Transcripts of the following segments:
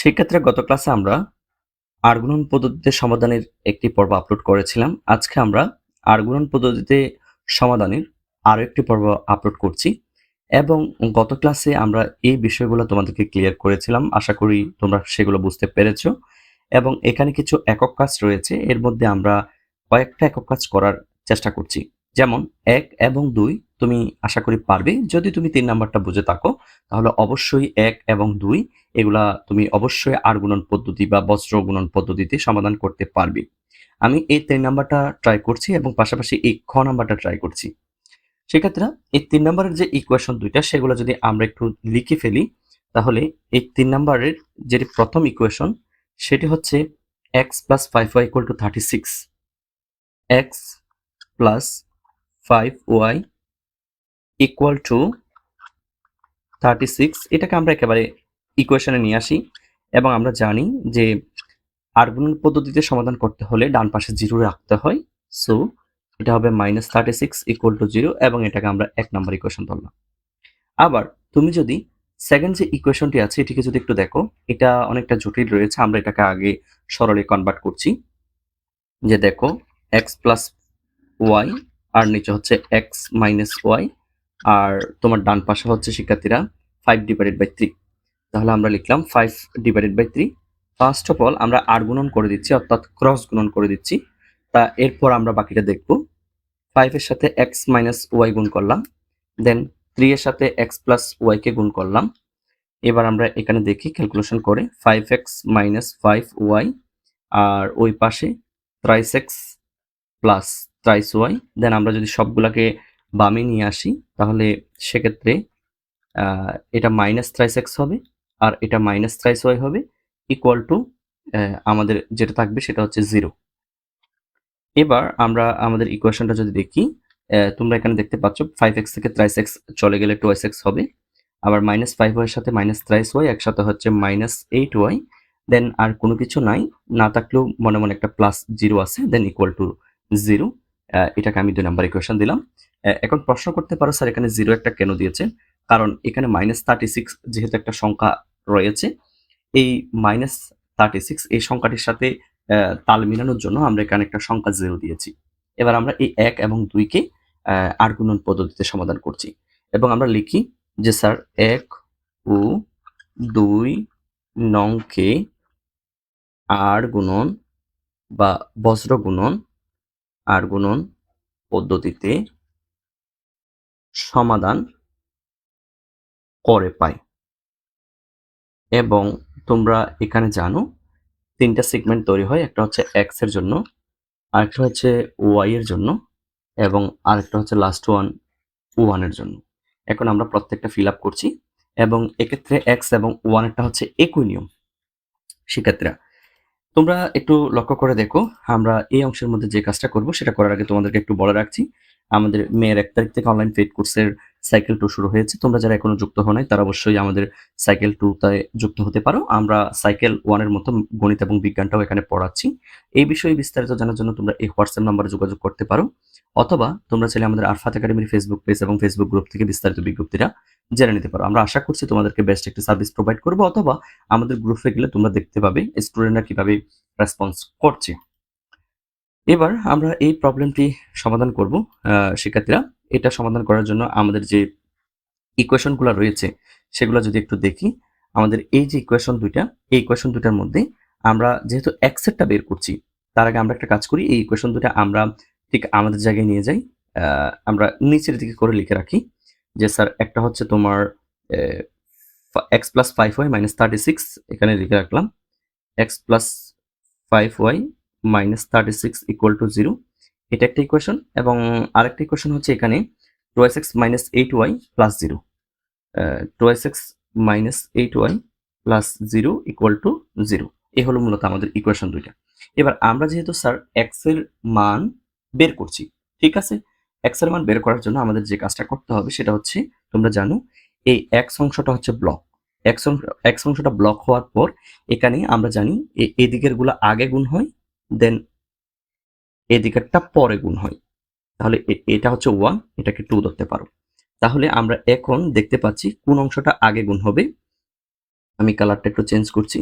সেক্ষেত্রে গত ক্লাসে আমরা আর্গুণন পদ্ধতিতে সমাধানের একটি পর্ব আপলোড করেছিলাম। আজকে আমরা আর্গুণন পদ্ধতিতে সমাধানের আরও একটি পর্ব আপলোড করছি এবং গত ক্লাসে আমরা এই বিষয়গুলো তোমাদেরকে ক্লিয়ার করেছিলাম। আশা করি তোমরা সেগুলো বুঝতে পেরেছ এবং এখানে কিছু একক কাজ রয়েছে। এর মধ্যে আমরা কয়েকটা একক কাজ করার চেষ্টা করছি। যেমন এক এবং দুই তুমি আশা করি পারবে। যদি তুমি তিন নাম্বারটা বুঝে থাকো, তাহলে অবশ্যই এক এবং দুই এগুলা তুমি অবশ্যই আর গুণন পদ্ধতি বা বজ্র গুণন পদ্ধতিতে সমাধান করতে পারবে। আমি এই তিন নাম্বারটা ট্রাই করছি এবং পাশাপাশি এই খ নাম্বারটা ট্রাই করছি। সেক্ষেত্রে এই তিন নাম্বারের যে ইকুয়েশন দুইটা, সেগুলো যদি আমরা একটু লিখে ফেলি, তাহলে এই তিন নাম্বারের যেটি প্রথম ইকুয়েশন সেটি হচ্ছে x plus five y equal to thirty six x plus five y equal to thirty six এটাকে আমরা একেবারে ইকুয়েশনে নিয়ে আসি, এবং আমরা জানি যে আর্গুমেন্ট পদ্ধতিতে সমাধান করতে হলে ডান পাশে জিরো রাখতে হয় সো এটা হবে minus thirty six equal to zero এবং এটাকে আমরা এক নম্বর ইকুয়েশন ধরলাম। আবার তুমি যদি সেকেন্ড যে ইকুয়েশনটি আছে, এটিকে যদি একটু দেখো, এটা অনেকটা জটিল রয়েছে, আমরা এটাকে আগে সরলে কনভার্ট করছি। যে দেখো এক্স প্লাস ওয়াই আর নিচে হচ্ছে এক্স মাইনাস ওয়াই আর তোমার ডান পাশে হচ্ছে শিক্ষার্থীরা ফাইভ ডিভাইডেড বাই থ্রি তাহলে আমরা লিখলাম five divided by three first of all আমরা আর গুণন করে দিচ্ছি, অর্থাৎ ক্রস গুণন করে দিচ্ছি। তা এরপর আমরা বাকিটা দেখব। ফাইভের সাথে এক্স মাইনাস ওয়াই গুণ করলাম। দেন থ্রি এর সাথে এক্স প্লাস ওয়াইকে গুণ করলাম। এবার আমরা এখানে দেখি ক্যালকুলেশন করে five x minus five y আর ওই পাশে thrice x plus thrice y then আমরা যদি সবগুলাকে বামে নিয়ে আসি, তাহলে সেক্ষেত্রে এটা মাইনাস থ্রাইস এক্স হবে আর এটা মাইনাস থ্রাইস ওয়াই হবে ইকুয়াল টু আমাদের যেটা থাকবে সেটা হচ্ছে জিরো এবার আমরা আমাদের ইকুয়েশনটা যদি দেখি তোমরা এখানে দেখতে পাচ্ছ ফাইভ এক্স থেকে থ্রাইস এক্স চলে গেলে টুয়াইস এক্স হবে, আবার মাইনাস ফাইভ ওয়াইয়ের সাথে মাইনাস থ্রাইস ওয়াই একসাথে হচ্ছে মাইনাস এইট ওয়াই দেন আর কোনো কিছু নাই, না থাকলেও মনে মনে একটা প্লাস জিরো আছে দেন ইকুয়াল টু জিরো এটাকে আমি দুই নাম্বার ইকুয়েশন দিলাম। এখন প্রশ্ন করতে পারো স্যার এখানে জিরো একটা কেন দিয়েছে? কারণ এখানে মাইনাস থার্টি সিক্স যেহেতু একটা সংখ্যা রয়েছে, এই মাইনাস থার্টি সিক্স এই সংখ্যাটির সাথে তাল মিলানোর জন্য আমরা এখানে একটা সংখ্যা জিরো দিয়েছি। এবার আমরা এই এক এবং দুইকে আর গুণন পদ্ধতিতে সমাধান করছি। এবং আমরা লিখি যে স্যার এক ও দুই নংকে আর গুণন বা বজ্র গুণন আর গুণন পদ্ধতিতে সমাধান করে পাই। এবং তোমরা এখানে জানো, তিনটা সেগমেন্ট তৈরি হয়, একটা হচ্ছে এক্সের জন্য, আরেকটা হচ্ছে ওয়াই এর জন্য, এবং আরেকটা হচ্ছে লাস্ট ওয়ান ওয়ানের জন্য। এখন আমরা প্রত্যেকটা ফিল আপ করছি, এবং এক্ষেত্রে এক্স এবং ওয়ানেরটা হচ্ছে একই নিয়ম শিক্ষার্থীরা তোমরা একটু লক্ষ্য করে দেখো, আমরা এই অংশের মধ্যে যে কাজটা করব সেটা করার আগে তোমাদেরকে একটু বলে রাখছি। আমাদের মেয়ের এক তারিখ থেকে অনলাইন পেড কোর্সের সাইকেল টু শুরু হয়েছে। তোমরা যারা এখনও যুক্ত হও নাই, তারা অবশ্যই আমাদের সাইকেল টুতে যুক্ত হতে পারো। আমরা সাইকেল ওয়ানের মতো গণিত এবং বিজ্ঞানটাও এখানে পড়াচ্ছি। এই বিষয়ে বিস্তারিত জানার জন্য তোমরা এই হোয়াটসঅ্যাপ নাম্বারে যোগাযোগ করতে পারো। অথবা তোমরা চাইলে আমাদের আরফাত একাডেমির ফেসবুক পেজ এবং ফেসবুক গ্রুপ থেকে বিস্তারিত বিজ্ঞপ্তিটা জেনে নিতে পারো। আমরা আশা করছি তোমাদেরকে বেস্ট একটি সার্ভিস প্রোভাইড করব, অথবা আমাদের গ্রুপে গেলে তোমরা দেখতে পাবে স্টুডেন্টরা কীভাবে রেসপন্স করছে। এবার আমরা এই প্রবলেমটি সমাধান করব শিক্ষার্থীরা। এটা সমাধান করার জন্য আমাদের যে ইকুয়েশনগুলো রয়েছে, সেগুলো যদি একটু দেখি, আমাদের এই যে ইকুয়েশন দুইটা, এই ইকুয়েশন দুইটার মধ্যে আমরা যেহেতু এক্সেটটা বের করছি, তার আগে আমরা একটা কাজ করি, এই ইকুয়েশন দুটা আমরা ঠিক আমাদের জায়গায় নিয়ে যাই আমরা নিচের দিকে করে লিখে রাখি যে, স্যার, একটা হচ্ছে তোমার x plus five y minus thirty six এখানে লিখে রাখলাম x plus five y minus thirty six equal to zero এটা একটা ইকুয়েশন এবং আরেকটা ইকুয়েশন হচ্ছে এখানে twice x minus eight y plus zero twice x minus eight y plus zero equal to zero এ হলো মূলত আমাদের ইকুয়েশন দুইটা। এবার আমরা যেহেতু স্যার এক্সের মান বের করছি, ঠিক আছে? এক্সের মান বের করার জন্য আমাদের যে কাজটা করতে হবে সেটা হচ্ছে, তোমরা জানো, এই এক্স অংশটা হচ্ছে ব্লক এক্স অংশটা ব্লক হওয়ার পর এখানে আমরা জানি এদিকেরগুলো আগে গুণ হয় দেন এদিকেরটা পরে গুণ হয়। তাহলে এটা হচ্ছে ওয়ান এটাকে টু ধরতে পারো। তাহলে আমরা এখন দেখতে পাচ্ছি কোন অংশটা আগে গুণ হবে। আমি কালারটা একটু চেঞ্জ করছি।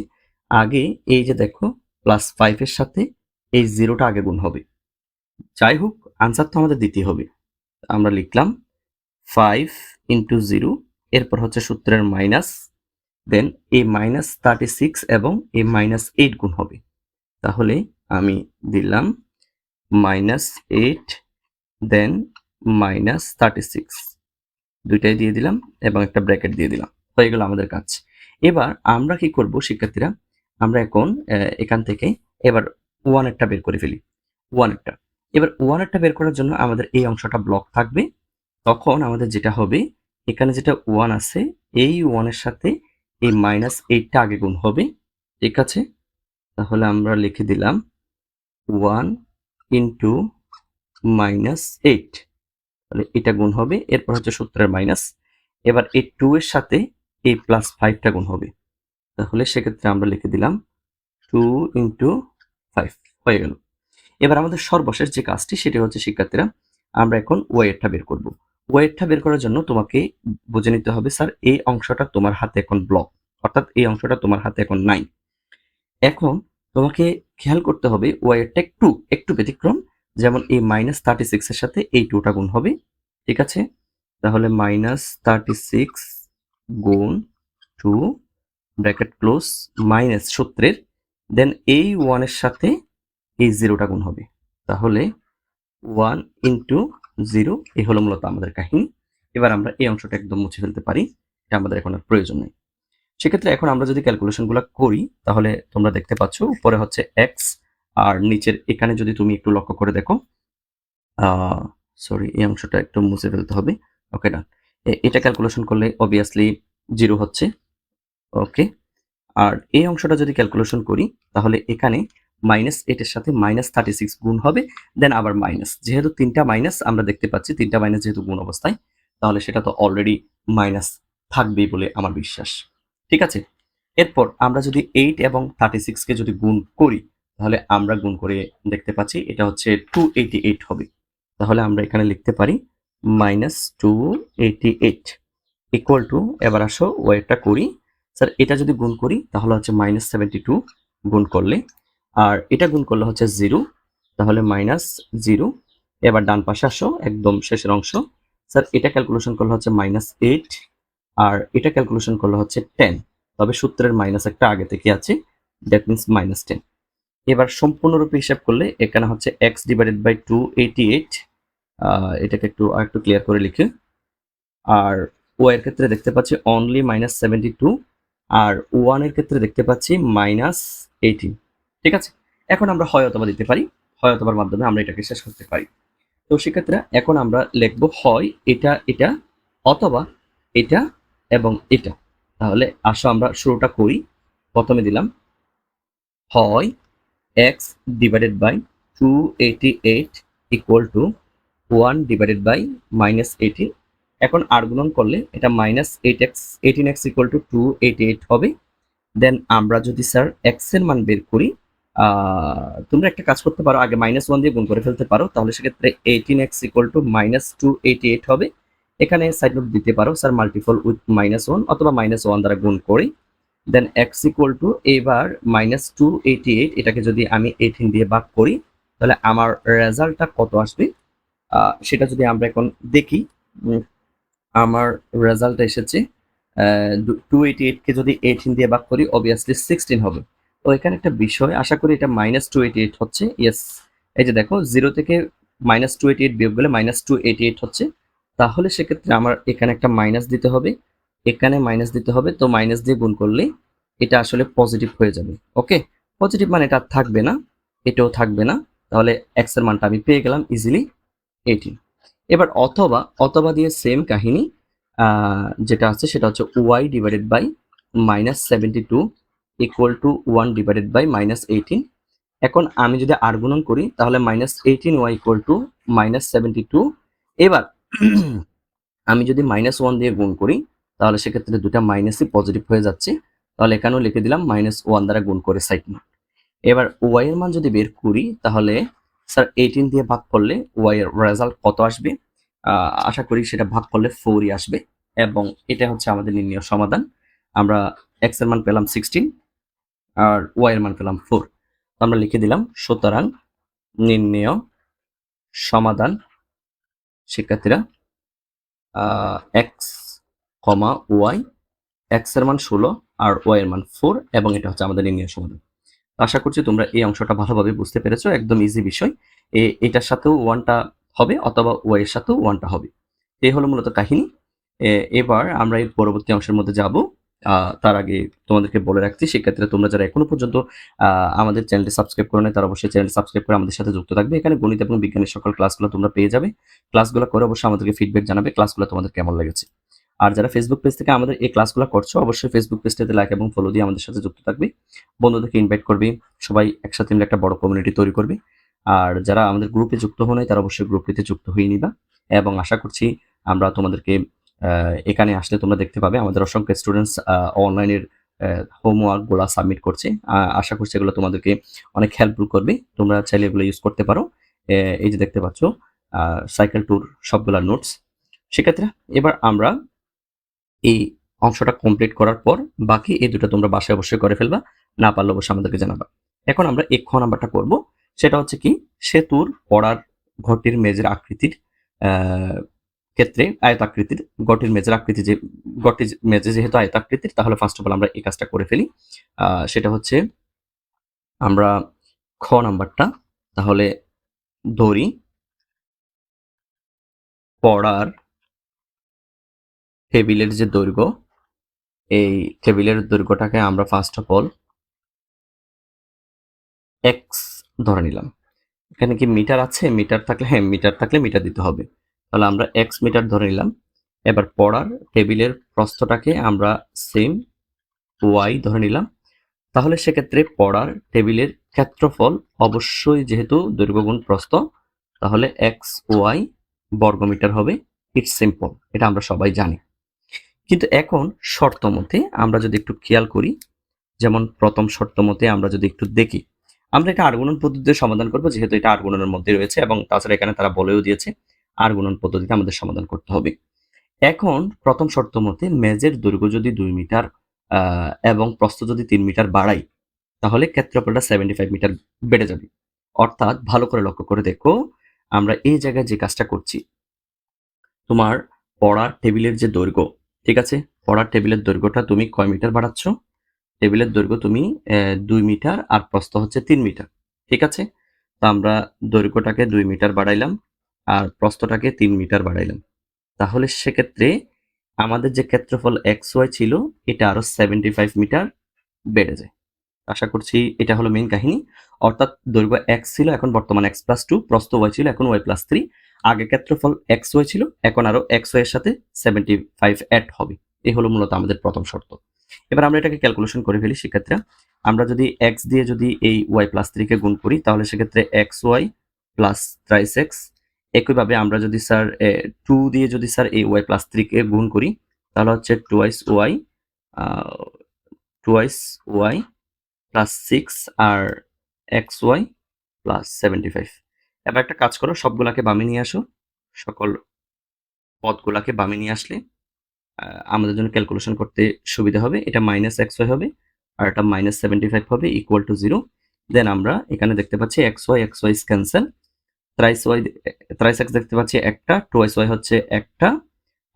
আগে এই যে দেখো প্লাস ফাইভের সাথে এই জিরোটা আগে গুণ হবে। যাই হোক আনসার তো আমাদের দিতে হবে। আমরা লিখলাম ফাইভ ইন্টু জিরো এরপর হচ্ছে সূত্রের মাইনাস দেন এ মাইনাস থার্টি সিক্স এবং এ মাইনাস এইট গুণ হবে। তাহলে আমি দিলাম minus eight then minus thirty six দুইটাই দিয়ে দিলাম এবং একটা ব্র্যাকেট দিয়ে দিলাম। হয়ে গেল আমাদের কাজ। এবার আমরা কি করব, শিক্ষার্থীরা? আমরা এখন এখান থেকে এবার ওয়ান একটা বের করে ফেলি। ওয়ান একটা। এবার ওয়ান একটা বের করার জন্য আমাদের এই অংশটা ব্লক থাকবে। তখন আমাদের যেটা হবে, এখানে যেটা ওয়ান আছে, এই ওয়ানের সাথে এই মাইনাস এইটটা আগে গুণ হবে। ঠিক আছে? তাহলে আমরা লিখে দিলাম ওয়ান ইন্টু মাইনাস এইট। তাহলে এটা গুণ হবে, এরপর হচ্ছে সত্তরের মাইনাস। এবার এই টু এর সাথে এই প্লাস ফাইভটা গুণ হবে। তাহলে সেক্ষেত্রে আমরা লিখে দিলাম টু ইন্টু ফাইভ, হয়ে গেল। এবার আমাদের সর্বশেষ যে কাজটি, সেটি হচ্ছে শিক্ষার্থীরা, আমরা এখন ওয়েটটা বের করব। ওয়েটটা বের করার জন্য তোমাকে বুঝে নিতে হবে, স্যার, এই অংশটা তোমার হাতে এখন ব্লক অর্থাৎ এই অংশটা তোমার হাতে এখন নাই। এখন তোমাকে খেয়াল করতে হবে ওয়েটটা একটু একটু ব্যতিক্রম। যেমন এই মাইনাস থার্টি সিক্সের সাথে এই টুটা গুণ হবে। ঠিক আছে? তাহলে মাইনাস থার্টি সিক্স গুণ টু ব্র্যাকেট ক্লোজ মাইনাস সূত্রের দেন এই ওয়ানের সাথে এই জিরোটা গুণ হবে। তাহলে ওয়ান ইন্টু জিরো এই হলো মূলত আমাদের কাহিনী। এবার আমরা এই অংশটা একদম মুছে ফেলতে পারি। এটা আমাদের এখন আর প্রয়োজন নেই। সেক্ষেত্রে এখন আমরা যদি ক্যালকুলেশনগুলো করি, তাহলে তোমরা দেখতে পাচ্ছ উপরে হচ্ছে এক্স আর নিচের এখানে যদি তুমি একটু লক্ষ্য করে দেখো সরি এই অংশটা একটু মুছে ফেলতে হবে। ওকে ডান এটা ক্যালকুলেশন করলে অবভিয়াসলি জিরো হচ্ছে। ওকে আর এই অংশটা যদি ক্যালকুলেশন করি, তাহলে এখানে মাইনাস এইটের সাথে মাইনাস থার্টি সিক্স গুণ হবে দেন আবার মাইনাস যেহেতু তিনটা মাইনাস আমরা দেখতে পাচ্ছি তিনটা মাইনাস যেহেতু গুণ অবস্থায়, তাহলে সেটা তো অলরেডি মাইনাস থাকবেই বলে আমার বিশ্বাস। ঠিক আছে? এরপর আমরা যদি এইট এবং থার্টি সিক্সকে যদি গুণ করি, তাহলে আমরা গুণ করে দেখতে পাচ্ছি এটা হচ্ছে টু এইটি এইট হবে। তাহলে আমরা এখানে লিখতে পারি minus two eighty eight equal to এবার আসো ওয়েটটা করি। স্যার, এটা যদি গুণ করি, তাহলে হচ্ছে মাইনাস সেভেন্টি টু গুণ করলে। আর এটা গুণ করলে হচ্ছে জিরো তাহলে মাইনাস জিরো এবার ডান পাশে আসো, একদম শেষের অংশ। স্যার, এটা ক্যালকুলেশন করলে হচ্ছে মাইনাস এইট আর এটা ক্যালকুলেশন করলে হচ্ছে টেন তবে সূত্রের মাইনাস একটা আগে থেকে আছে দ্যাট মিনস মাইনাস টেন এবার সম্পূর্ণরূপে হিসাব করলে এখানে হচ্ছে x divided by two eighty eight এটাকে একটু আরেকটু ক্লিয়ার করে লিখে। আর ও এর ক্ষেত্রে দেখতে পাচ্ছি অনলি মাইনাস সেভেন্টি টু আর ওয়ানের ক্ষেত্রে দেখতে পাচ্ছি মাইনাস এইটিন ঠিক আছে? এখন আমরা হয় অথবা দিতে পারি, হয় অথবার মাধ্যমে আমরা এটাকে শেষ করতে পারি। তো সেক্ষেত্রে এখন আমরা লিখব হয় এটা এটা, অথবা এটা এবং এটা। তাহলে আসো আমরা শুরুটা করি। প্রথমে দিলাম হয় x divided by two eighty eight equal to one divided by minus eighteen এখন আর গুণন করলে এটা minus eight x eighteen x equal to two eighty eight হবে। দেন আমরা যদি স্যার এক্সের মান বের করি তোমরা একটা কাজ করতে পারো, আগে মাইনাস ওয়ান দিয়ে গুণ করে ফেলতে পারো, তাহলে সেক্ষেত্রে eighteen x equal to minus two eighty eight হবে। এখানে সাইড নোট দিতে পারো sir multiple with minus one অথবা মাইনাস ওয়ান দ্বারা গুণ করি। দেন এক্স ইকুয়াল টু এবার মাইনাস টু এইটি এইট এটাকে যদি আমি এইটিন দিয়ে ভাগ করি, তাহলে আমার রেজাল্টটা কত আসবে? সেটা যদি আমরা এখন দেখি আমার রেজাল্ট এসেছে টু এইটি এইটকে যদি এইটিন দিয়ে ভাগ করি অবভিয়াসলি সিক্সটিন হবে। তো এখানে একটা বিষয়, আশা করি এটা মাইনাস টু এইটি এইট হচ্ছে ইয়েস এই যে দেখো জিরো থেকে মাইনাস টু এইটি এইট বিয়োগ গেলে মাইনাস টু এইটি এইট হচ্ছে। তাহলে সেক্ষেত্রে আমার এখানে একটা মাইনাস দিতে হবে, এখানে মাইনাস দিতে হবে, তো মাইনাস দিয়ে গুণ করলে এটা আসলে পজিটিভ হয়ে যাবে ওকে পজিটিভ মানে এটা থাকবে না, এটাও থাকবে না, তাহলে এক্সের মানটা আমি পেয়ে গেলাম ইজিলি এইটিন এবার অথবা অথবা দিয়ে সেম কাহিনী যেটা আছে সেটা হচ্ছে y divided by minus seventy two equal to one divided by minus eighteen এখন আমি যদি আর গুণন করি, তাহলে minus eighteen y equal to minus seventy two এবার আমি যদি মাইনাস ওয়ান দিয়ে গুণ করি, তাহলে সেক্ষেত্রে দুটা মাইনাসই পজিটিভ হয়ে যাচ্ছে। তাহলে এখানেও লিখে দিলাম মাইনাস ওয়ান দ্বারা গুণ করে সাইড নোট এবার ওয়াই এর মান যদি বের করি, তাহলে স্যার এইটিন দিয়ে ভাগ করলে ওয়াই এর রেজাল্ট কত আসবে? আশা করি সেটা ভাগ করলে ফোরই আসবে এবং এটা হচ্ছে আমাদের নির্ণয় সমাধান। আমরা এক্সের মান পেলাম সিক্সটিন আর ওয়াই এর মান পেলাম ফোর আমরা লিখে দিলাম, সুতরাং নির্ণেয় সমাধান শিক্ষার্থীরা এক্স কমা ওয়াই এক্সের মান ষোলো আর ওয়াই এর মান ফোর এবং এটা হচ্ছে আমাদের লিনিয়ার সমাধান। আশা করছি তোমরা এই অংশটা ভালোভাবে বুঝতে পেরেছ, একদম ইজি বিষয়। এ, এটার সাথেও ওয়ানটা হবে অথবা ওয়াই এর সাথেও ওয়ানটা হবে। এই হলো মূলত কাহিনী। এবার আমরা এর পরবর্তী অংশের মধ্যে যাব। তার আগে তোমাদেরকে বলে রাখছি, সেক্ষেত্রে তোমরা যারা এখনও পর্যন্ত আমাদের চ্যানেলটি সাবস্ক্রাইব করো না তারা অবশ্যই চ্যানেল সাবস্ক্রাইব করে আমাদের সাথে যুক্ত থাকবে। এখানে গণিত এবং বিজ্ঞানের সকল ক্লাসগুলো তোমরা পেয়ে যাবে। ক্লাসগুলো করে অবশ্যই আমাদেরকে ফিডব্যাক জানাবে ক্লাসগুলো তোমাদের কেমন লেগেছে। আর যারা ফেসবুক পেজ থেকে আমাদের এই ক্লাসগুলো করছ, অবশ্যই ফেসবুক পেজটাতে লাইক এবং ফলো দিয়ে আমাদের সাথে যুক্ত থাকবে। বন্ধুদেরকে ইনভাইট করবে, সবাই একসাথে মিলে একটা বড় কমিউনিটি তৈরি করবে। আর যারা আমাদের গ্রুপে যুক্ত হো নাই, তারা অবশ্যই গ্রুপটিতে যুক্ত হয়ে নিবা। এবং আশা করছি আমরা তোমাদেরকে এখানে আসলে তোমরা দেখতে পাবে আমাদের অসংখ্য স্টুডেন্টস অনলাইনের হোমওয়ার্কগুলা সাবমিট করছে। আশা করছি এগুলো তোমাদেরকে অনেক হেল্পফুল করবে। তোমরা চাইলে এগুলো ইউজ করতে পারো। এই যে দেখতে পাচ্ছ সাইকেল ট্যুর সবগুলা নোটস সেক্ষেত্রে এবার আমরা এই অংশটা কমপ্লিট করার পর বাকি এই দুটো তোমরা বাসায় অবশ্যই করে ফেলবা, না পারলে অবশ্যই আমাদেরকে জানাবা। এখন আমরা এক খ নাম্বারটা করব। সেটা হচ্ছে কি, সেতুর পড়ার ঘটির মেজের আকৃতির ক্ষেত্রে আয়তাকৃতির গটির মেজের আকৃতি যে গটির মেজে যেহেতু আয়তাকৃতির, তাহলে ফার্স্ট অফ অল আমরা এই কাজটা করে ফেলি। সেটা হচ্ছে আমরা খ নাম্বারটা তাহলে ধরি পড়ার টেবিলের যে দৈর্ঘ্য, এই টেবিলের দৈর্ঘ্যটাকে আমরা ফার্স্ট অফ অল এক্স ধরে নিলাম। এখানে কি মিটার আছে? মিটার থাকলে হ্যাঁ মিটার থাকলে মিটার দিতে হবে। তাহলে আমরা এক্স মিটার ধরে নিলাম। এবার পড়ার টেবিলের প্রস্থটাকে আমরা সেম ওয়াই ধরে নিলাম। তাহলে সেক্ষেত্রে পড়ার টেবিলের ক্ষেত্রফল অবশ্যই যেহেতু দৈর্ঘ্যগুণ প্রস্থ, তাহলে এক্স ওয়াই বর্গমিটার হবে। ইটস সিম্পল এটা আমরা সবাই জানি। কিন্তু এখন শর্ত মতে আমরা যদি একটু খেয়াল করি, যেমন প্রথম শর্ত মতে আমরা যদি একটু দেখি, আমরা এটা আর্গুণন পদ্ধতিতে সমাধান করব, যেহেতু এটা আর্গুণনের মধ্যে রয়েছে এবং তাছাড়া এখানে তারা বলেও দিয়েছে। আর্গুণন পদ্ধতিতে আমাদের সমাধান করতে হবে। এখন প্রথম শর্ত মতে মেজের দৈর্ঘ্য যদি দুই মিটার এবং প্রস্থ যদি তিন মিটার বাড়াই, তাহলে ক্ষেত্রফলটা সেভেন্টি ফাইভ মিটার বেড়ে যাবে। অর্থাৎ ভালো করে লক্ষ্য করে দেখো, আমরা এই জায়গায় যে কাজটা করছি, তোমার পড়ার টেবিলের যে দৈর্ঘ্য, ঠিক আছে? পড়ার টেবিলের দৈর্ঘ্যটা তুমি কয় মিটার বাড়াচ্ছ? টেবিলের দৈর্ঘ্য তুমি দুই মিটার আর প্রস্থ হচ্ছে তিন মিটার, ঠিক আছে? তো আমরা দৈর্ঘ্যটাকে দুই মিটার বাড়াইলাম আর প্রস্থটাকে তিন মিটার বাড়াইলাম। তাহলে সেক্ষেত্রে আমাদের যে ক্ষেত্রফল এক্স ওয়াই ছিল, এটা আরও সেভেন্টি ফাইভ মিটার বেড়ে যায়। আশা করছি এটা হলো মেইন কাহিনী। অর্থাৎ দৈর্ঘ্য এক্স ছিল, এখন বর্তমান এক্স প্লাস টু প্রস্থ ওয়াই ছিল, এখন ওয়াই প্লাস থ্রি আগে ক্ষেত্রফল এক্স ওয়াই ছিল, এখন আরও এক্স ওয়াই এর সাথে সেভেন্টি ফাইভ অ্যাড হবে। এই হলো মূলত আমাদের প্রথম শর্ত। এবার আমরা এটাকে ক্যালকুলেশন করে ফেলি সেক্ষেত্রে। আমরা যদি এক্স দিয়ে যদি এই ওয়াই প্লাস থ্রিকে গুণ করি, তাহলে সেক্ষেত্রে x y plus thrice x একইভাবে আমরা যদি স্যার টু দিয়ে যদি স্যার এই ওয়াই প্লাস থ্রিকে গুণ করি, তাহলে হচ্ছে twice y twice y plus six আর x y plus seventy five এবার একটা কাজ করো, সবগুলাকে বামে নিয়ে আসো, সকল পদগুলাকে বামে নিয়ে আসলে আমাদের জন্য ক্যালকুলেশন করতে সুবিধা হবে। এটা মাইনাস এক্স ওয়াই হবে আর এটা মাইনাস সেভেন্টি ফাইভ হবে ইকুয়াল টু জিরো দেন আমরা এখানে দেখতে পাচ্ছি x y x y cancel thrice y thrice x দেখতে পাচ্ছি একটা টুয়াইস ওয়াই হচ্ছে একটা,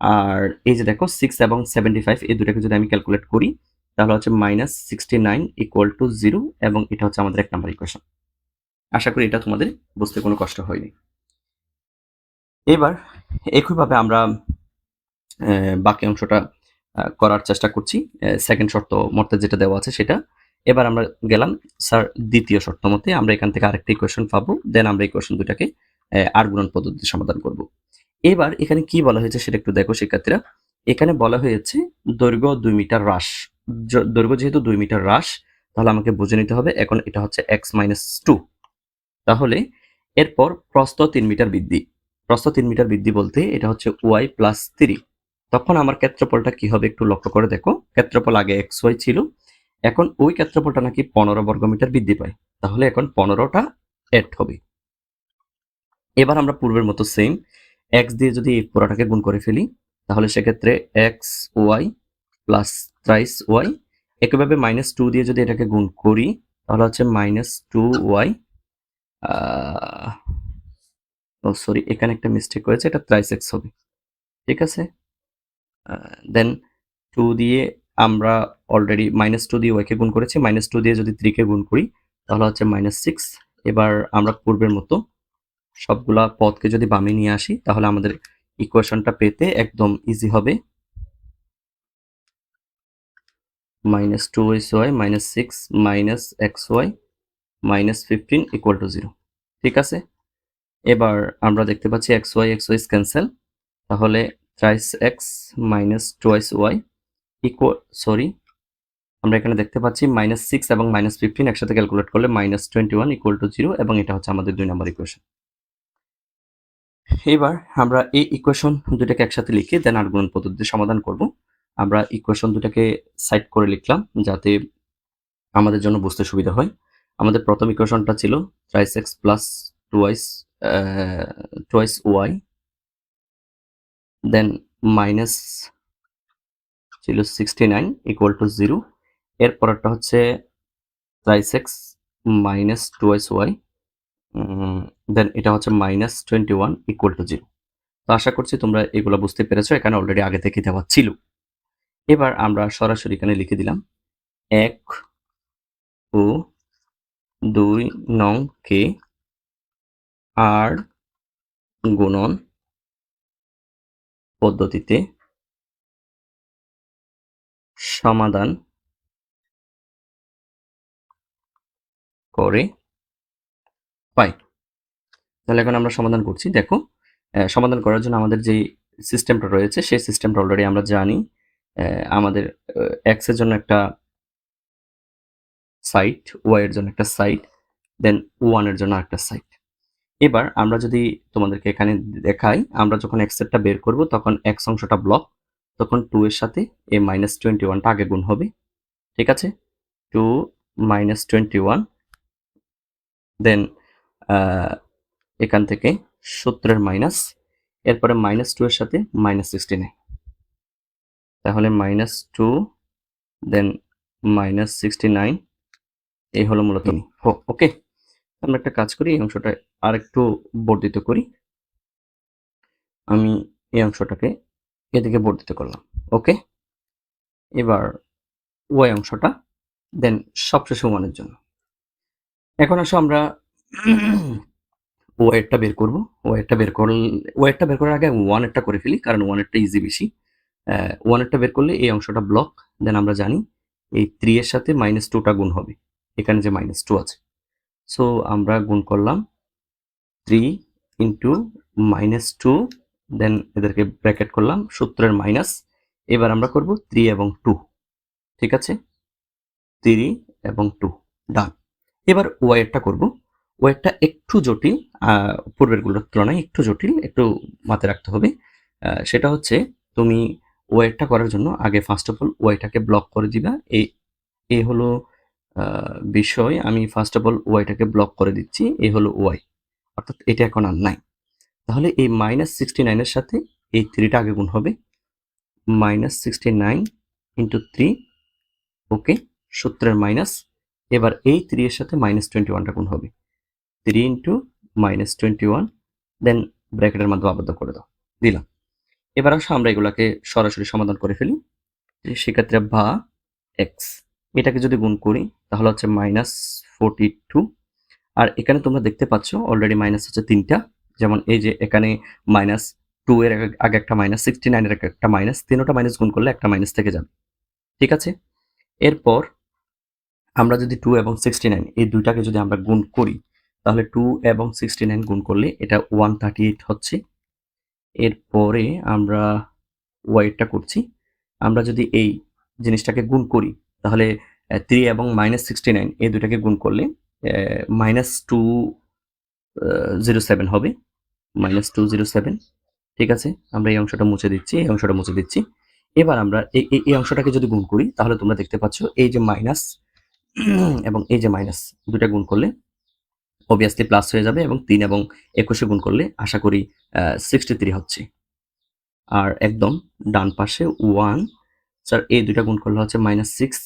আর এই যে দেখো সিক্স এবং সেভেন্টি ফাইভ এই দুটাকে যদি আমি ক্যালকুলেট করি, তাহলে হচ্ছে minus sixty nine equal to zero এবং এটা হচ্ছে আমাদের এক নাম্বার ইকুয়েশন আশা করি এটা তোমাদের বুঝতে কোনো কষ্ট হয়নি। এবার একইভাবে আমরা বাকি অংশটা করার চেষ্টা করছি। সেকেন্ড শর্ত মতে যেটা দেওয়া আছে সেটা এবার আমরা গেলাম, স্যার, দ্বিতীয় শর্ত মতে আমরা এখান থেকে আরেকটি ইকুয়েশন পাবো দেন আমরা ইকুয়েশন দুটাকে আর গুণন পদ্ধতিতে সমাধান করব। এবার এখানে কি বলা হয়েছে সেটা একটু দেখো, শিক্ষার্থীরা। এখানে বলা হয়েছে দৈর্ঘ্য দুই মিটার হ্রাস। দৈর্ঘ্য যেহেতু দুই মিটার হ্রাস, তাহলে আমাকে বুঝে নিতে হবে, এখন এটা হচ্ছে এক্স মাইনাস টু তাহলে এরপর প্রস্থ তিন মিটার বৃদ্ধি। প্রস্থ তিন মিটার বৃদ্ধি বলতে এটা হচ্ছে ওয়াই প্লাস থ্রি তখন আমার ক্ষেত্রফলটা কি হবে একটু লক্ষ্য করে দেখো। ক্ষেত্রফল আগে এক্স ওয়াই ছিল এখন ওই ক্ষেত্রফলটা নাকি পনেরো বর্গমিটার বৃদ্ধি পায়। তাহলে এখন পনেরোটা এড হবে। এবার আমরা পূর্বের মতো সেম এক্স দিয়ে যদি এই পুরোটাকে গুণ করে ফেলি, তাহলে সেক্ষেত্রে x y plus thrice y একইভাবে মাইনাস টু দিয়ে যদি এটাকে গুণ করি, তাহলে হচ্ছে মাইনাস টু ওয়াই ও সরি এখানে একটা মিস্টেক হয়েছে, এটা থ্রাইস এক্স হবে। ঠিক আছে? দেন টু দিয়ে আমরা অলরেডি মাইনাস টু দিয়ে ওয়াইকে গুণ করেছি মাইনাস টু দিয়ে যদি থ্রিকে গুণ করি, তাহলে হচ্ছে মাইনাস সিক্স এবার আমরা পূর্বের মতো সবগুলা পদকে যদি বামে নিয়ে আসি, তাহলে আমাদের ইকুয়েশনটা পেতে একদম ইজি হবে। Minus two x y minus six minus x y minus fifteen equal to zero ঠিক আছে? এবার আমরা দেখতে পাচ্ছি x y x y's cancel তাহলে thrice x minus twice y equal sorry আমরা এখানে দেখতে পাচ্ছি মাইনাস সিক্স এবং মাইনাস ফিফটিন একসাথে ক্যালকুলেট করলে minus twenty one equal to zero এবং এটা হচ্ছে আমাদের দুই নম্বর ইকুয়েশন এবার আমরা এই ইকুয়েশন দুটাকে একসাথে লিখে দেন আর্গুমেন্ট পদ্ধতিতে সমাধান করব। আমরা ইকুয়েশন দুটাকে সাইড করে লিখলাম যাতে আমাদের জন্য বুঝতে সুবিধা হয়। আমাদের প্রথম ইকুয়েশনটা ছিল thrice x plus twice twice y then minus ছিল sixty nine equal to zero এরপরটা হচ্ছে thrice x minus twice y then এটা হচ্ছে minus twenty one equal to zero তো আশা করছি তোমরা এগুলো বুঝতে পেরেছ, এখানে অলরেডি আগে থেকে দেওয়া ছিল। এবার আমরা সরাসরি এখানে লিখে দিলাম এক ও দুই নং কে আর গুণন পদ্ধতিতে সমাধান করে পাই। তাহলে এখন আমরা সমাধান করছি। দেখো সমাধান করার জন্য আমাদের যে সিস্টেমটা রয়েছে, সেই সিস্টেমটা অলরেডি আমরা জানি। আমাদের এক্সের জন্য একটা সাইট ওয়াই এর জন্য একটা সাইট দেন ওয়ানের জন্য একটা সাইট এবার আমরা যদি তোমাদেরকে এখানে দেখাই, আমরা যখন এক্স এরটা বের করব, তখন এক্স অংশটা ব্লক তখন টু এর সাথে এই মাইনাস টোয়েন্টি ওয়ানটা আগে গুণ হবে। ঠিক আছে? Two minus twenty one then এখান থেকে সত্তরের মাইনাস এরপরে মাইনাস টু এর সাথে মাইনাস সিক্সটি নাইন তাহলে minus two then minus sixty nine এই হলো মূলত ওকে আমরা একটা কাজ করি এই অংশটা আর একটু বর্ধিত করি। আমি এই অংশটাকে এদিকে বর্ধিত করলাম ওকে এবার ওয়াই অংশটা দেন সবশেষে ওয়ানের জন্য। এখন আসো আমরা ওয়েটটা বের করব। ওয়েটটা বের করলে ওয়েটটা বের করার আগে ওয়ানেরটা করে ফেলি, কারণ ওয়ানেরটা ইজি বেশি। ওয়ানেরটা বের করলে এই অংশটা ব্লক দেন আমরা জানি এই থ্রি এর সাথে মাইনাস টুটা গুণ হবে। এখানে যে মাইনাস টু আছে। সো আমরা গুণ করলাম three into minus two then এদেরকে ব্র্যাকেট করলাম, সূত্রের মাইনাস এবার আমরা করব থ্রি এবং টু ঠিক আছে? থ্রি এবং টু ডান এবার ওয়াইয়েরটা করব। ওয়েটটা একটু জটিল পূর্বেরগুলোর তুলনায় একটু জটিল, একটু মাথায় রাখতে হবে। সেটা হচ্ছে তুমি ওয়েটটা করার জন্য আগে ফার্স্ট অফ অল ওয়াইটাকে ব্লক করে দিবা। এই এ হলো বিষয়। আমি ফার্স্ট অফ অল ওয়াইটাকে ব্লক করে দিচ্ছি। এ হলো ওয়াই অর্থাৎ এটা এখন আর নাই। তাহলে এই মাইনাস সিক্সটি নাইনের সাথে এই থ্রিটা আগে গুণ হবে। Minus sixty nine into three okay সূত্রের মাইনাস এবার এই থ্রি এর সাথে মাইনাস টোয়েন্টি ওয়ানটা গুণ হবে। Three into minus twenty one then ব্র্যাকেটের মাধ্যমে আবদ্ধ করে দাও। দিলাম। এবার আসো আমরা এগুলাকে সরাসরি সমাধান করে ফেলি। সেক্ষেত্রে বা এক্স এটাকে যদি গুণ করি, তাহলে হচ্ছে মাইনাস ফোরটি টু আর এখানে তোমরা দেখতে পাচ্ছ অলরেডি মাইনাস হচ্ছে তিনটা। যেমন এই যে এখানে মাইনাস টু এর আগে- একটা মাইনাস সিক্সটি নাইনের একটা মাইনাস তিনোটা মাইনাস গুণ করলে একটা মাইনাস থেকে যাবে। ঠিক আছে? এরপর আমরা যদি টু এবং সিক্সটি নাইন এই দুইটাকে যদি আমরা গুণ করি, তাহলে টু এবং সিক্সটি নাইন গুণ করলে এটা ওয়ান থার্টি এইট হচ্ছে। এরপরে আমরা ওয়াইটটা করছি। আমরা যদি এই জিনিসটাকে গুণ করি, তাহলে থ্রি এবং মাইনাস সিক্সটি নাইন এই দুটাকে গুণ করলে মাইনাস টু জিরো সেভেন হবে। Minus two zero seven. ঠিক আছে? আমরা এই অংশটা মুছে দিচ্ছি, এই অংশটা মুছে দিচ্ছি। এবার আমরা এই, এই- অংশটাকে যদি গুণ করি, তাহলে তোমরা দেখতে পাচ্ছ এই যে মাইনাস এবং এই যে মাইনাস দুটা গুণ করলে অবভিয়াসলি প্লাস হয়ে যাবে এবং তিন এবং একুশে গুণ করলে আশা করি সিক্সটি থ্রি হচ্ছে। আর একদম ডান পাশে ওয়ান স্যার এই দুটা গুণ করলে হচ্ছে মাইনাস সিক্স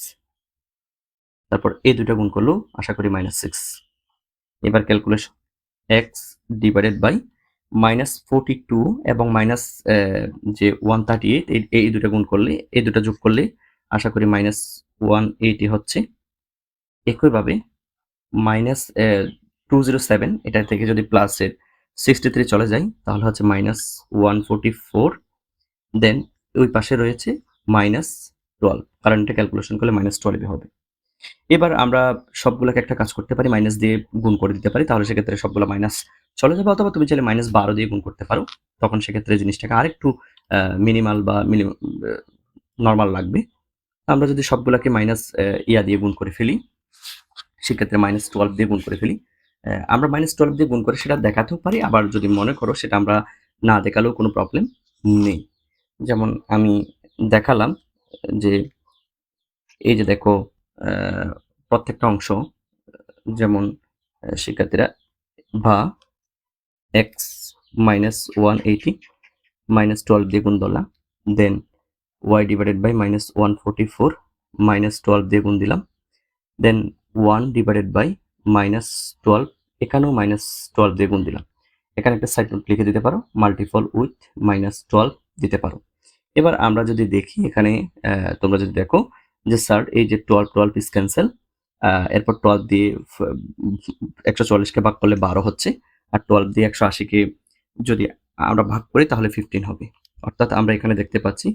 তারপর এই দুইটা গুণ করলেও আশা করি মাইনাস সিক্স এবার calculation x divided by minus forty two এবং মাইনাস যে ওয়ান থার্টি এইট, এই দুটো গুণ করলে, এই দুটো যোগ করলে আশা করি মাইনাস ওয়ান এইটি হচ্ছে। একইভাবে মাইনাস টু জিরো সেভেন, এটা থেকে যদি প্লাসের সিক্সটি থ্রি চলে যায়, তাহলে হচ্ছে minus one forty four. Then ওই পাশে রয়েছে মাইনাস টুয়েলভ কারণ এটা ক্যালকুলেশন করলে মাইনাস টুয়েলভে হবে। এবার আমরা সবগুলোকে একটা কাজ করতে পারি মাইনাস দিয়ে গুণ করে দিতে পারি, তাহলে সেক্ষেত্রে সবগুলো মাইনাস চলে যাবে। অথবা তুমি চাইলে মাইনাস বারো দিয়ে গুণ করতে পারো, তখন সেক্ষেত্রে জিনিসটাকে আরেকটু মিনিমাল বা মিনিমাম নর্মাল লাগবে। আমরা যদি সবগুলোকে মাইনাস ইয়া দিয়ে গুণ করে ফেলি, সেক্ষেত্রে মাইনাস টুয়েলভ দিয়ে গুণ করে ফেলি আমরা মাইনাস টুয়েলভ দিয়ে গুণ করে সেটা দেখাতেও পারি, আবার যদি মনে করো সেটা আমরা না দেখালেও কোনো প্রবলেম নেই। যেমন আমি দেখালাম যে, এই যে দেখো প্রত্যেকটা অংশ, যেমন শিক্ষার্থীরা, বা x minus one eighty minus twelve দিয়ে গুণ দলা then y divided by minus one forty four minus twelve দিয়ে গুণ দিলাম then one divided by minus twelve এখানেও মাইনাস টুয়েলভ দিয়ে গুণ দিলাম। এখানে একটা সাইড লিখে দিতে পারো মাল্টিপল উইথ মাইনাস টুয়েলভ দিতে পারো। এবার আমরা যদি দেখি এখানে তোমরা যদি দেখো যে, স্যার, এই যে টুয়েলভ টুয়েলভ ইস ক্যান্সেল এরপর টুয়েলভ দিয়ে একশো চল্লিশকে ভাগ করলে বারো হচ্ছে, আর টুয়েলভ দিয়ে একশো আশিকে যদি আমরা ভাগ করি তাহলে ফিফটিন হবে। অর্থাৎ আমরা এখানে দেখতে পাচ্ছি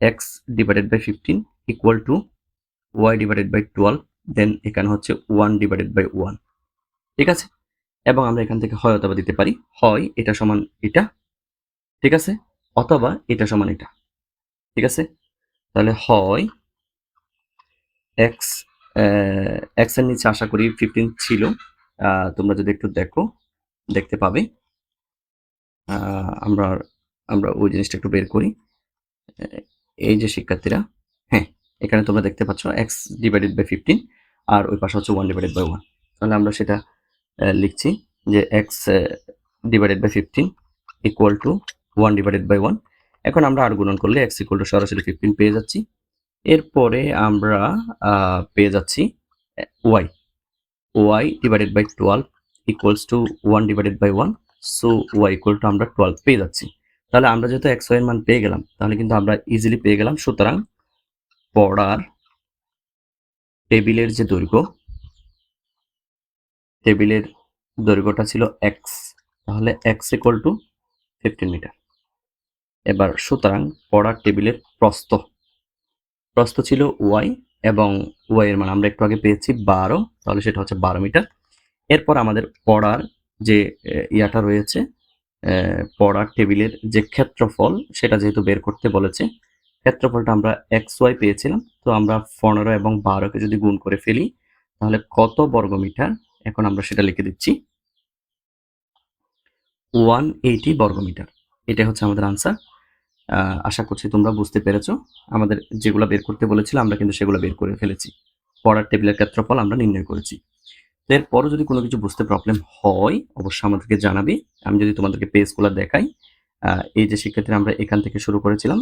x divided by fifteen equal to y divided by twelve then এখানে হচ্ছে ওয়ান ডিভাইডেড বাই ওয়ান ঠিক আছে? এবং আমরা এখান থেকে হয় অথবা দিতে পারি, হয় এটা সমান এটা, ঠিক আছে? অথবা এটা সমান এটা, ঠিক আছে? তাহলে হয় এক্স এক্সের নিচে আশা করি ফিফটিন ছিল। তোমরা যদি একটু দেখো, দেখতে পাবে। আমরা আমরা ওই জিনিসটা একটু বের করি। এই যে শিক্ষার্থীরা হ্যাঁ এখানে তোমরা দেখতে পাচ্ছ এক্স ডিভাইডেড বাই ফিফটিন আর ওই পাশে হচ্ছে ওয়ান ডিভাইডেড বাই ওয়ান তাহলে আমরা সেটা লিখছি যে x divided by fifteen equal to one divided by one এখন আমরা আর গুণন করলে এক্স ইকুয়াল টু সরাসরি ফিফটিন পেয়ে যাচ্ছি। এরপরে আমরা পেয়ে যাচ্ছি y y divided by twelve equals to one divided by one so y equal to আমরা টুয়েলভ পেয়ে যাচ্ছি। তাহলে আমরা যেহেতু এক্সের মান পেয়ে গেলাম, তাহলে কিন্তু আমরা ইজিলি পেয়ে গেলাম, সুতরাং পড়ার টেবিলের যে দৈর্ঘ্য, টেবিলের দৈর্ঘ্যটা ছিল এক্স তাহলে x equal to fifteen metre এবার সুতরাং পড়ার টেবিলের প্রস্থ। প্রস্থ ছিল ওয়াই এবং ওয়াই এর মান আমরা একটু আগে পেয়েছি বারো, তাহলে সেটা হচ্ছে বারো মিটার। এরপর আমাদের পড়ার যে ইয়াটা রয়েছে পড়ার টেবিলের যে ক্ষেত্রফল সেটা যেহেতু বের করতে বলেছে, ক্ষেত্রফলটা আমরা এক্স ওয়াই পেয়েছিলাম। তো আমরা পনেরো এবং বারোকে যদি গুণ করে ফেলি, তাহলে কত বর্গমিটার এখন আমরা সেটা লিখে দিচ্ছি। ওয়ান এইটি বর্গমিটার এটা হচ্ছে আমাদের আনসার আশা করছি তোমরা বুঝতে পেরেছ। আমাদের যেগুলো বের করতে বলেছিল, আমরা কিন্তু সেগুলো বের করে ফেলেছি। পড়ার টেবিলের ক্ষেত্রফল আমরা নির্ণয় করেছি। এরপরও যদি কোনো কিছু বুঝতে প্রবলেম হয়, অবশ্যই আমাদেরকে জানাবে। আমি যদি তোমাদেরকে পেজগুলো দেখাই এই যে শিক্ষার্থীরা আমরা এখান থেকে শুরু করেছিলাম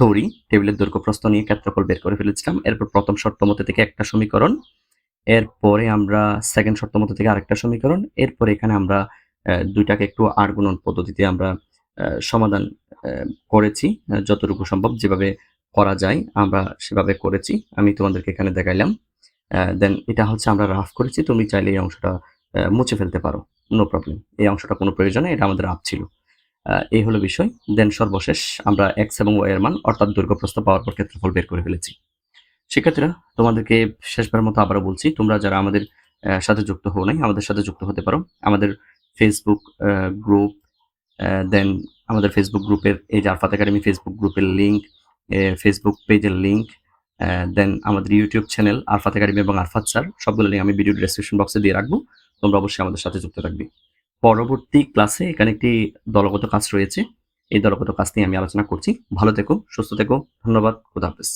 দড়ি, টেবিলের দৈর্ঘ্য প্রস্থ নিয়ে ক্ষেত্রফল বের করে ফেলেছিলাম। এরপর প্রথম শর্ত মতে থেকে একটা সমীকরণ, এরপরে আমরা সেকেন্ড শর্ত মতে থেকে আরেকটা সমীকরণ, এরপরে এখানে আমরা দুইটাকে একটু আর গুণন পদ্ধতিতে আমরা সমাধান করেছি যতটুকু সম্ভব যেভাবে করা যায় আমরা সেভাবে করেছি। আমি তোমাদেরকে এখানে দেখাইলাম। দেন এটা হচ্ছে আমরা রাফ করেছি, তুমি চাইলে এই অংশটা মুছে ফেলতে পারো। নো প্রবলেম এই অংশটা কোনো প্রয়োজনে এটা আমাদের আপ ছিল। এই হলো বিষয়। দেন সর্বশেষ আমরা এক্স এবং ওয়াই এর মান, অর্থাৎ দৈর্ঘ্য প্রস্তাব পাওয়ার পর ক্ষেত্রফল বের করে ফেলেছি। শিক্ষার্থীরা তোমাদেরকে শেষবার মতো আবারও বলছি, তোমরা যারা আমাদের সাথে যুক্ত হও নাই, আমাদের সাথে যুক্ত হতে পারো। আমাদের ফেসবুক গ্রুপ দেন আমাদের ফেসবুক গ্রুপের এই যে আরফাত একাডেমি ফেসবুক গ্রুপের লিঙ্ক ফেসবুক পেজের লিঙ্ক দেন আমাদের ইউটিউব চ্যানেল আরফাত একাডেমি এবং আরফাত স্যার সবগুলো লিঙ্ক আমি ভিডিও ডিসক্রিপশন বক্সে দিয়ে রাখব। তোমরা অবশ্যই আমাদের সাথে যুক্ত থাকবে। পরবর্তী ক্লাসে এখানে একটি দলগত কাজ রয়েছে। এই দলগত কাজ নিয়ে আমি আলোচনা করছি। ভালো থেকো, সুস্থ থেকো, ধন্যবাদ, খুদা হাফেজ।